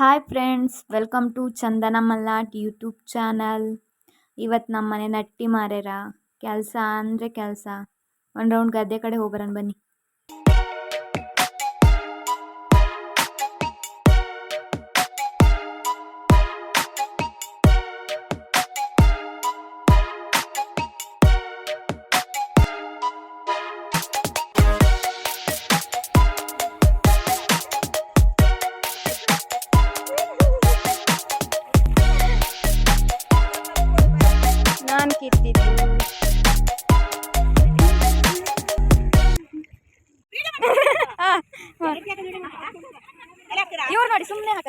Hi friends welcome to Chandana Mallat YouTube channel ಇವತ್ತು ನಮ್ಮ ಮನೆ ನಟ್ಟಿ ಮಾರ್ಯಾರ ಕೆಲಸ ಅಂದರೆ ಕೆಲಸ. ಒಂದು ರೌಂಡ್ ಗದ್ದೆ ಕಡೆ ಹೋಗ್ಬರೋಣ ಬನ್ನಿ.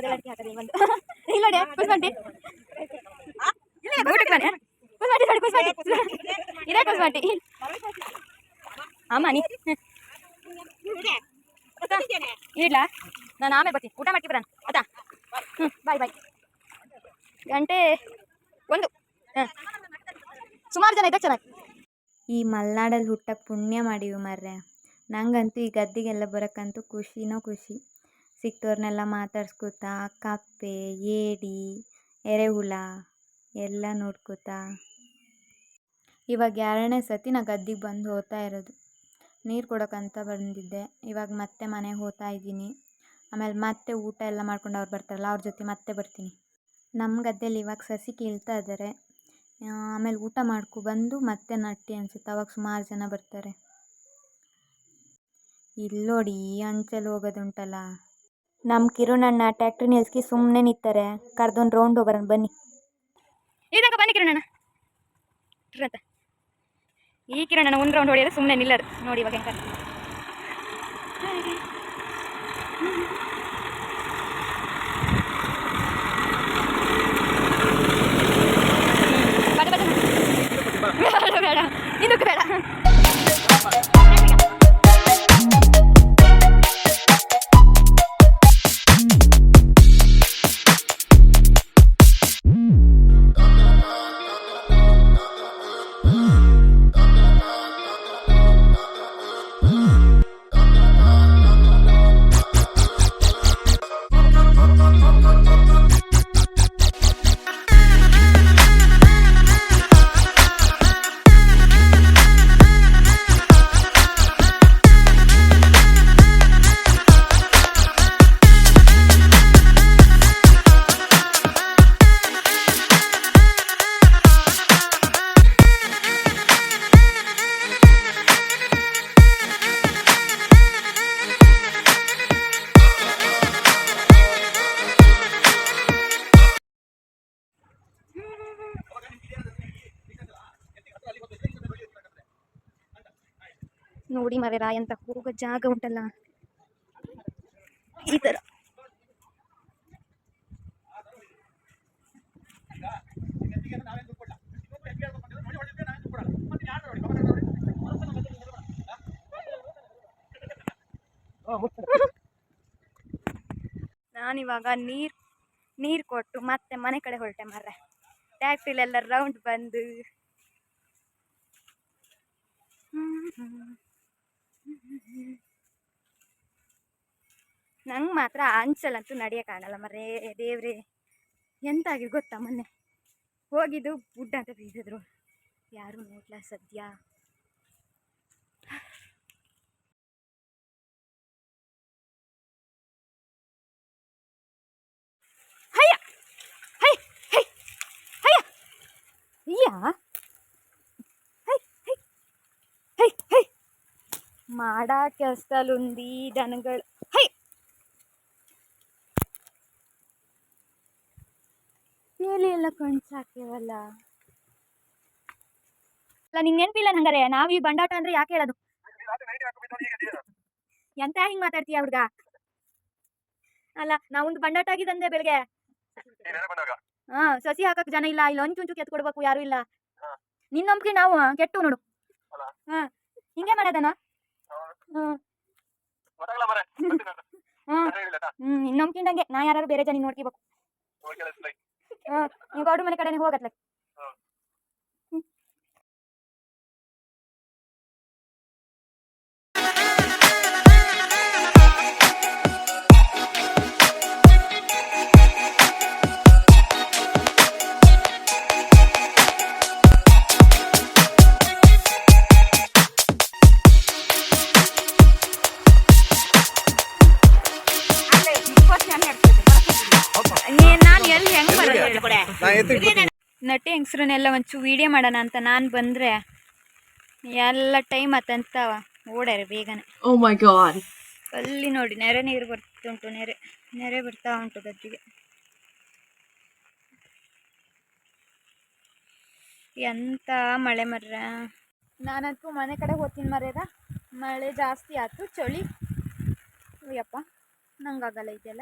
ಬಂದು ಇಲ್ಲ ನೋಡಿ ಊಟಕ್ಕೆ ಬನ್ನಿ ನೋಡಿ ಇದೇ ಅಮ್ಮ ನೀ ನಾನು ಆಮೇಲೆ ಬರ್ತೀನಿ. ಊಟ ಮಾಡ್ತೀವಿ ಬರೋಣ. ಆಯ್ತಾ? ಹ್ಞೂ ಬಾಯ್ ಬಾಯ್. ಗಂಟೆ ಒಂದು. ಹಾಂ. ಸುಮಾರು ಜನ ಇದ್ದಾಗ ಚೆನ್ನಾಗಿ. ಈ ಮಲೆನಾಡಲ್ಲಿ ಹುಟ್ಟಕ್ಕೆ ಪುಣ್ಯ ಮಾಡಿವಿ ಮರ್ರೆ. ನಂಗಂತೂ ಈ ಗದ್ದೆಗೆಲ್ಲ ಬರೋಕ್ಕಂತೂ ಖುಷಿನೋ ಖುಷಿ. ಸಿಕ್ತವ್ರನ್ನೆಲ್ಲ ಮಾತಾಡ್ಸ್ಕೊತ, ಕಪ್ಪೆ, ಏಡಿ, ಎರೆಹುಳ ಎಲ್ಲ ನೋಡ್ಕೋತಾ. ಇವಾಗ ಎರಡನೇ ಸತಿ ನಾ ಗದ್ದೆಗೆ ಬಂದು ಹೋಗ್ತಾ ಇರೋದು. ನೀರು ಕೊಡೋಕ್ಕಂತ ಬಂದಿದ್ದೆ. ಇವಾಗ ಮತ್ತೆ ಮನೆಗೆ ಹೋಗ್ತಾ ಇದ್ದೀನಿ. ಆಮೇಲೆ ಮತ್ತೆ ಊಟ ಎಲ್ಲ ಮಾಡ್ಕೊಂಡು ಅವ್ರು ಬರ್ತಾರಲ್ಲ, ಅವ್ರ ಜೊತೆ ಮತ್ತೆ ಬರ್ತೀನಿ. ನಮ್ಮ ಗದ್ದೆಯಲ್ಲಿ ಇವಾಗ ಸಸಿ ಕೀಳ್ತಾ ಇದ್ದಾರೆ ಆಮೇಲೆ ಊಟ ಮಾಡ್ಕೊ ಬಂದು ಮತ್ತೆ ನಟ್ಟಿ ಅನಿಸುತ್ತೆ. ಅವಾಗ ಸುಮಾರು ಜನ ಬರ್ತಾರೆ. ಇಲ್ಲೋಡಿ ಅಂಚಲ್ಲಿ ಹೋಗೋದುಂಟಲ್ಲ. ನಮ್ಮ ಕಿರಣಣ್ಣ ಟ್ರ್ಯಾಕ್ಟರ್ ನಿಲ್ಸ್ಕಿ ಸುಮ್ಮನೆ ನಿಂತಾರೆ. ಕರ್ದೊಂದು ರೌಂಡ್ ಹೋಗೋಣ ಬನ್ನಿ. ಇದಾಗ ಬನ್ನಿ ಕಿರಣಣ್ಣ. ಅಂತ ಈ ಕಿರಣಣ್ಣ ಒಂದು ರೌಂಡ್ ಹೊಡೆಯೋದು ಸುಮ್ಮನೆ ನಿಲ್ಲದು. ನೋಡಿ ಇವಾಗ ಹೆಂಗೆ ನೋಡಿ ಮರೆರಾ ಅಂತ ಹೋಗೋ ಜಾಗ ಉಂಟಲ್ಲ. ಈ ಥರ ನಾನಿವಾಗ ನೀರು ನೀರು ಕೊಟ್ಟು ಮತ್ತೆ ಮನೆ ಕಡೆ ಹೊರಟೆ ಮರ್ರೆ. ಟ್ಯಾಕ್ಟ್ರಿಲೆಲ್ಲ ರೌಂಡ್ ಬಂದು. ನಂಗೆ ಮಾತ್ರ ಅಂಚಲಂತೂ ನಡೆಯೋಕ್ಕಾಗಲ್ಲ ಮರೇ ದೇವ್ರೆ, ಎಂತಾಗಿದೆ ಗೊತ್ತಾ ಮೊನ್ನೆ? ಹೋಗಿದ್ದು ಗುಡ್ಡ ಅಂತ ಬೀಸಿದ್ರು. ಯಾರು ನೋಡ್ಲ ಸದ್ಯ? ಹಯ್ಯ! ಹೈ ಹೈ ಹಯ್ಯ! ಅಯ್ಯ ಹೈ ಹೈ ಹೈ ಹೈ ಮಾಡ ಉಂದಿ ದನಗಳು. ಹೈ! ಬೇಲಿ ಎಲ್ಲ ಕಣ್ಸಾಕ್ಯವಲ್ಲ ಅಲ್ಲ ನಿಂಗೆ ನೆನಪಿಲ್ಲ ಹಂಗಾರೆ ನಾವು ಈ ಬಂಡಾಟ ಅಂದ್ರೆ ಯಾಕೆ ಹೇಳೋದು? ಎಂತ ಹಿಂಗ್ ಮಾತಾಡ್ತೀಯ ಹುಡ್ಗ? ಅಲ್ಲ ನಾವೊಂದು ಬಂಡಾಟ ಆಗಿದಂದೆ ಬೆಳಗ್ಗೆ ಹಾ ಸಸಿ ಹಾಕಕ್ ಜನ ಇಲ್ಲ. ಇಲ್ಲ ಒಂಚುಂಚು ಕೆತ್ ಕೊಡ್ಬೇಕು ಯಾರು ಇಲ್ಲ. ನಿನ್ ನಂಬಿಕೆ ನಾವು ಕೆಟ್ಟು ನೋಡು. ಹಾ. ಹಿಂಗೆ ಮಾಡೋದನ ಹ್ಮ್. ಹ್ಮ್. ಹ್ಮ್ ನಿನ್ ನಂಬ್ಕೊಂಡಂಗೆ ನಾ ಯಾರು ಬೇರೆ ಜನ ನೋಡ್ಕೋಬೇಕು ನೀವು ಗೌಡ್ರ ಮನೆ ಕಡೆನೆ ಹೋಗತ್ಲೆ. ನಟಿ ಹೆಂಗಸ್ರನ್ನೆಲ್ಲ ಒಂಚೂರು ವೀಡಿಯೋ ಮಾಡೋಣ ಅಂತ ನಾನು ಬಂದರೆ ಎಲ್ಲ ಟೈಮ್ ಆತಂತ ಓಡ್ಯಾರ ಬೇಗನೆ. Oh. ಅಲ್ಲಿ ನೋಡಿ ನೆರೆ ನೀರು ಬರ್ತುಂಟು ನೆರೆ ನೆರೆ ಬರ್ತಾ ಉಂಟು ಗದ್ದಿಗೆ. ಎಂತ ಮಳೆ ಮರ್ರ. ನಾನಂತೂ ಮನೆ ಕಡೆ ಹೋಗ್ತೀನಿ ಮರ್ಯಾದ ಮಳೆ ಜಾಸ್ತಿ ಆಯ್ತು ಚಳಿ. ಅಯ್ಯಪ್ಪ ನಂಗಾಗಲ್ಲ ಇದೆಲ್ಲ.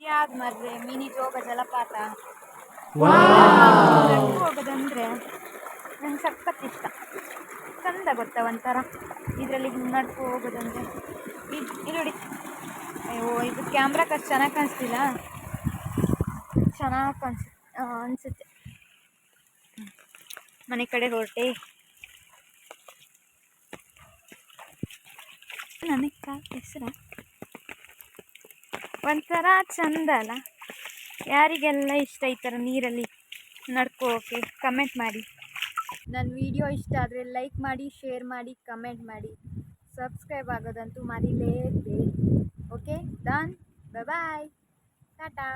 ಯಾವ್ದು ಮರ್ರೆ? ಮಿನಿ ಜೋಗ ಜಲಪಾತ. ನಡ್ಕೊಂಡು ಹೋಗೋದಂದ್ರೆ ನಂಗೆ ಸಖತ್ ಇಷ್ಟ. ಚಂದ ಗೊತ್ತಾ ಒಂಥರ. ಇದರಲ್ಲಿ ನಡ್ಕೊ ಹೋಗೋದಂದ್ರೆ. ಇದು ನೋಡಿ. ಅಯ್ಯೋ ಇದು ಕ್ಯಾಮ್ರಾ ಅಷ್ಟು ಚೆನ್ನಾಗಿ ಕಾಣಿಸ್ತಿಲ್ಲ. ಚೆನ್ನಾಗಿ ಕಾಣಿಸ್ ಅನಿಸುತ್ತೆ. ಮನೆ ಕಡೆ ಹೊರಟೆ. ನನಗೆ ಹೆಸರ ಒಂಥರ ಚಂದ ಅಲ್ಲ ಯಾರಿಗೆಲ್ಲ ಇಷ್ಟ ಈ ಥರ ನೀರಲ್ಲಿ ನಡ್ಕೋಕೆ ಕಮೆಂಟ್ ಮಾಡಿ. ನನ್ನ ವಿಡಿಯೋ ಇಷ್ಟ ಆದರೆ ಲೈಕ್ ಮಾಡಿ ಶೇರ್ ಮಾಡಿ ಕಮೆಂಟ್ ಮಾಡಿ. ಸಬ್ಸ್ಕ್ರೈಬ್ ಆಗೋದಂತೂ ಮರಿಲೇಬೇಡಿ ಓಕೆ ಡನ್ ಬಾಯ್ ಟಾಟಾ